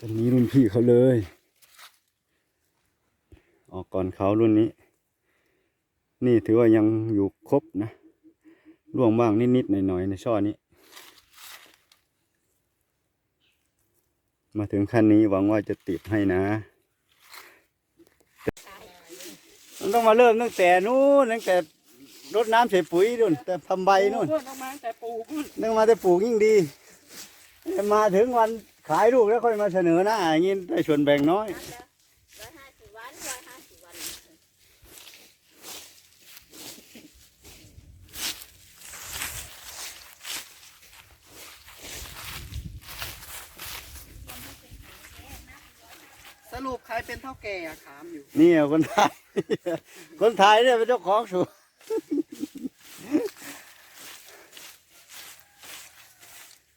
ต้นนี้รุ่นพี่เขาเลย ออกก่อนเขารุ่นนี้ นี่ถือว่ายังอยู่ครบนะร่วงบ้างนิดๆหน่อยๆในช่อนี้ มาถึงขั้นนี้หวังว่าจะติดให้นะมันต้องมาเริ่มตั้งแต่นู้นตั้งแต่รดน้ำใส่ปุ๋ยนู่นแต่ทำใบนู่นเพื่อนออกมาแต่ปลูกนู่นนึกมาแต่ปลูกยิ่งดี มาถึงวัน ขายลูกแล้วค่อยมาเสนอหน้าอย่างนี้ได้ส่วนแบ่งน้อย ร้อยห้าสิบวันร้อยห้าสิบวันสรุปใครเป็นเท่าแก่อะถามอยู่ นี่อะคนไทย คนไทยเนี่ยเป็นเจ้าของสวน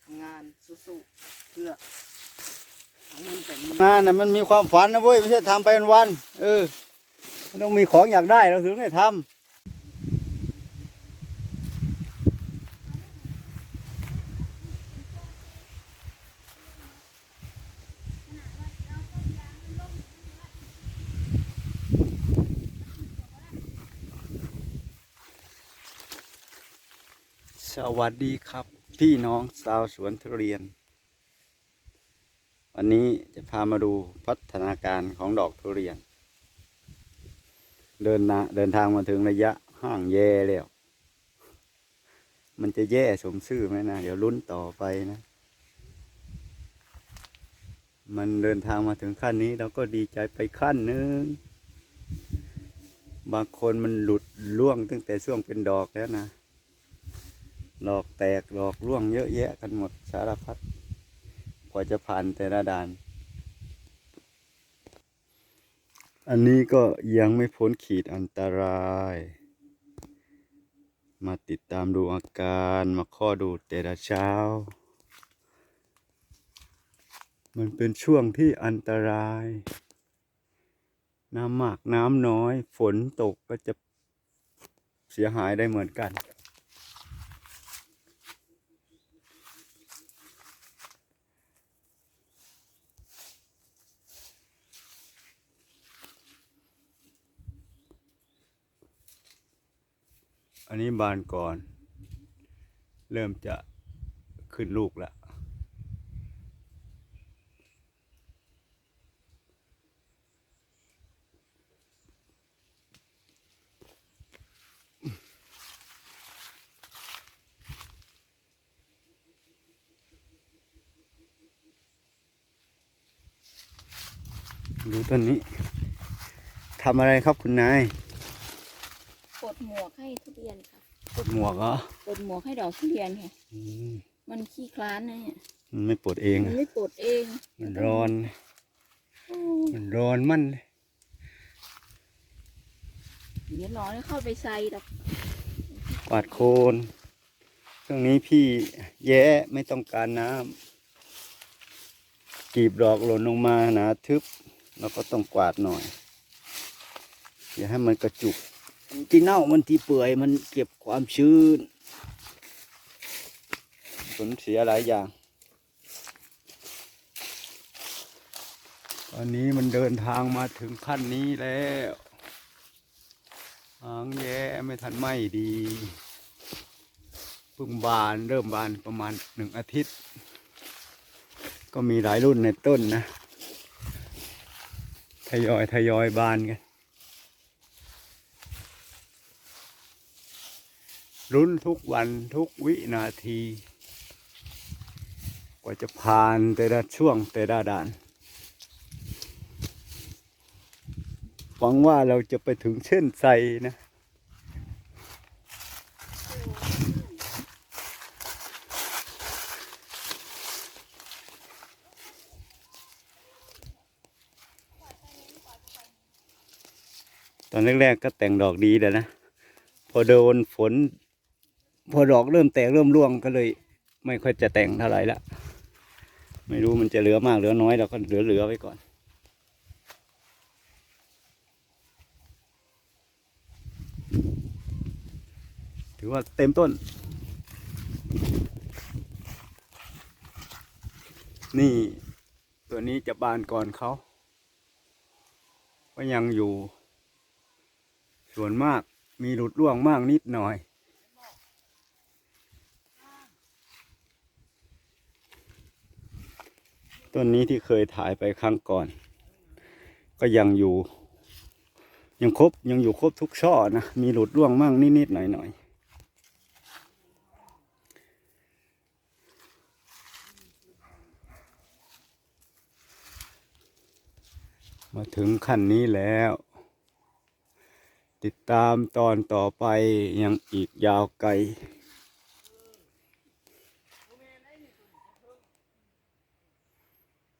ทำงานสู้ ชื่อหาเงินแต่งเงินงานน่ะมันมีความฝันนะเว้ยไม่ใช่ทำไปวันๆเออมันต้องมีของอยากได้เราถึงได้ทำสวัสดีครับ พี่น้องชาวสวนทุเรียน วันนี้จะพามาดูพัฒนาการของดอกทุเรียน เดินนะเดินทางมาถึงระยะห่างแย่แล้ว มันจะแย่สมชื่อไหมนะ เดี๋ยวลุ้นต่อไปนะ มันเดินทางมาถึงขั้นนี้เราก็ดีใจไปขั้นหนึ่งบางคนมันหลุดล่วงตั้งแต่ช่วงเป็นดอกแล้วนะ ดอกแตกดอกร่วงเยอะแยะกันหมดสารพัด กว่าจะผ่านแต่ละด่าน อันนี้ก็ยังไม่พ้นขีดอันตราย มาติดตามดูอาการมาข้อดูแต่ละเช้า มันเป็นช่วงที่อันตราย น้ำมากน้ำน้อย ฝนตกก็จะเสียหายได้เหมือนกัน อันนี้บานก่อน เริ่มจะขึ้นลูกแล้วดูต้นนี้ทำอะไรครับคุณนาย ดหมวกให้ทุเรียนค่ะปลดหมวกเหรอปลดหมวกให้ดอกทุเรียนค่ะ อืมมันขี้คลานนะเนี่ยมันไม่ปลดเองมันอะไม่ปลดเองมันร้อน โอ้มันร้อนมันเลยเดี๋ยวน้อยเข้าไปใส่ดอกกวาดโคนตรงนี้พี่แย้ไม่ต้องการน้ำกีบดอกหล่นลงมาหนาทึบ แล้วก็ต้องกวาดหน่อยอย่าให้มันกระจุก ที่เน่ามันที่เปื่อยมันเก็บความชื้นผลเสียหลายอย่าง ตอนนี้มันเดินทางมาถึงขั้นนี้แล้วหางแย่ไม่ทันไหมดีเพิ่งบานเริ่มบานประมาณหนึ่งอาทิตย์ ก็มีหลายรุ่นในต้นนะ ทยอยทยอยบานกัน รุ้นทุกวันทุกวินาที กว่าจะผ่านแต่ละช่วงแต่ละด่าน หวังว่าเราจะไปถึงเส้นใจนะตอนแรกๆก็แต่งดอกดีแต่นะ พอโดนฝน พอดอกเริ่มแตกเริ่มร่วงก็เลย ไม่ค่อยจะแต่งเท่าไหร่ละไม่รู้มันจะเหลือมากเหลือน้อยเราก็เหลือๆไว้ก่อน ถือว่าเต็มต้น นี่ตัวนี้จะบานก่อนเขาก็ยังอยู่ ส่วนมากมีหลุดร่วงมากนิดหน่อย ต้นนี้ที่เคยถ่ายไปครั้งก่อน ก็ยังอยู่ ยังครบยังอยู่ครบทุกช่อนะ มีหลุดร่วงมั่งนิดๆหน่อยๆมาถึงขั้นนี้แล้ว ติดตามตอนต่อไปยังอีกยาวไกล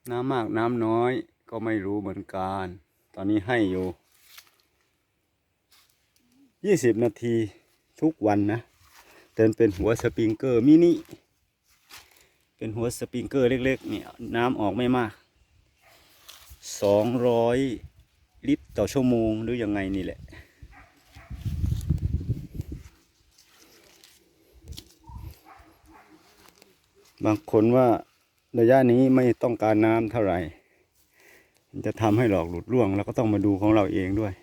น้ำมากน้ำน้อยก็ไม่รู้เหมือนกัน ตอนนี้ให้อยู่ยี่สิบนาทีทุกวันนะแต่เป็นหัวสปริงเกอร์มินิ เป็นหัวสปริงเกอร์เล็กๆเนี่ยน้ำออกไม่มากสองร้อยลิตรต่อชั่วโมงหรือยังไงนี่แหละ บางคนว่า ระยะนี้ไม่ต้องการน้ำเท่าไหร่มันจะทำให้หลอกหลุดร่วง แล้วก็ต้องมาดูของเราเองด้วย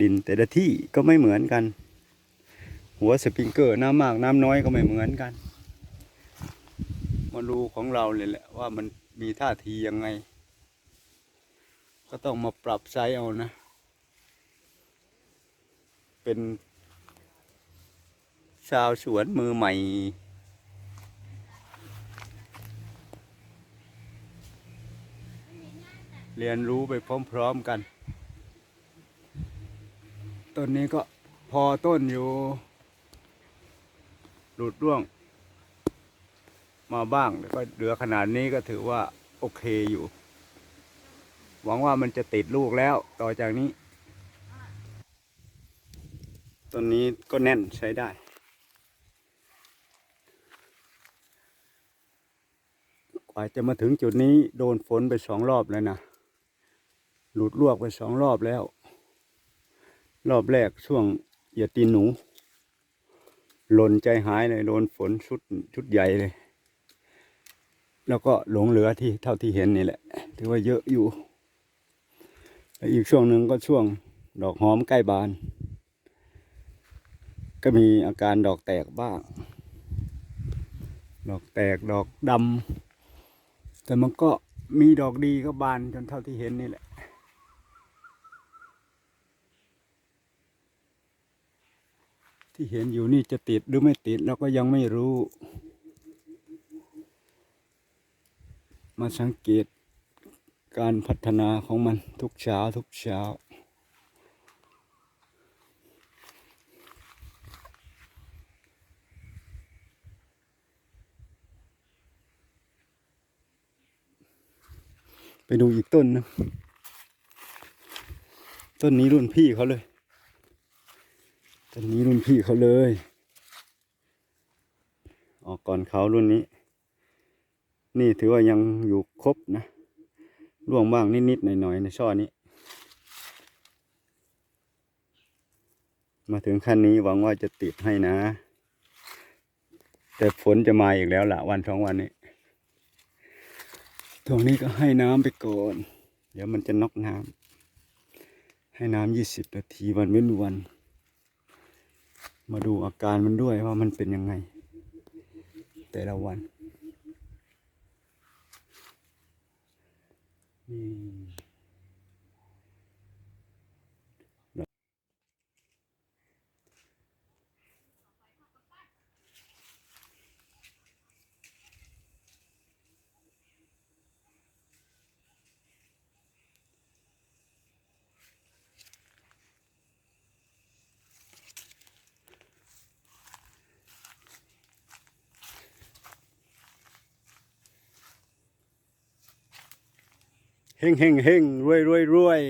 ดินแต่ละที่ก็ไม่เหมือนกัน หัวสปริงเกอร์น้ำมากน้ำน้อยก็ไม่เหมือนกัน มาดูของเราเลยแหละว่ามันมีท่าทียังไง ก็ต้องมาปรับไซส์เอานะ เป็นชาวสวนมือใหม่ เรียนรู้ไปพร้อมๆกัน ต้นนี้ก็พอต้นอยู่ หลุดร่วง มาบ้างแต่ก็เหลือขนาดนี้ก็ถือว่าโอเคอยู่ หวังว่ามันจะติดลูกแล้วต่อจากนี้ ต้นนี้ก็แน่นใช้ได้กว่าจะมาถึงจุดนี้โดนฝนไปสองรอบแล้วนะ หลุดลวกไปสองรอบแล้ว รอบแรกช่วงเหยียดตีนหนู หล่นใจหายเลยโดนฝนชุดชุดใหญ่เลย แล้วก็หลงเหลือที่เท่าที่เห็นนี่แหละ ถือว่าเยอะอยู่แล้วอีกช่วงหนึ่งก็ช่วงดอกหอมใกล้บาน ก็มีอาการดอกแตกบ้าง ดอกแตกดอกดำแต่มันก็มีดอกดีก็บานจนเท่าที่เห็นนี่แหละ ที่เห็นอยู่นี่จะติดหรือไม่ติดเราก็ยังไม่รู้ มาสังเกตการพัฒนาของมันทุกเช้าทุกเช้าไปดูอีกต้นหนึงต้นนี้รุ่นพี่เขาเลย ต้นนี้รุ่นพี่เขาเลย ออกก่อนเขารุ่นนี้ นี่ถือว่ายังอยู่ครบนะร่วงบ้างนิดๆหน่อยๆในช่อนี้ มาถึงขั้นนี้หวังว่าจะติดให้นะ แต่ฝนจะมาอีกแล้วละวันสองวันนี้ตรงนี้ก็ให้น้ำไปก่อน เดี๋ยวมันจะนอกน้ำให้น้ำยี่สิบนาทีวันเว้นวัน มาดูอาการมันด้วยว่ามันเป็นยังไง แต่ละวัน อืม เฮงเฮงเฮงรวยรวยรวย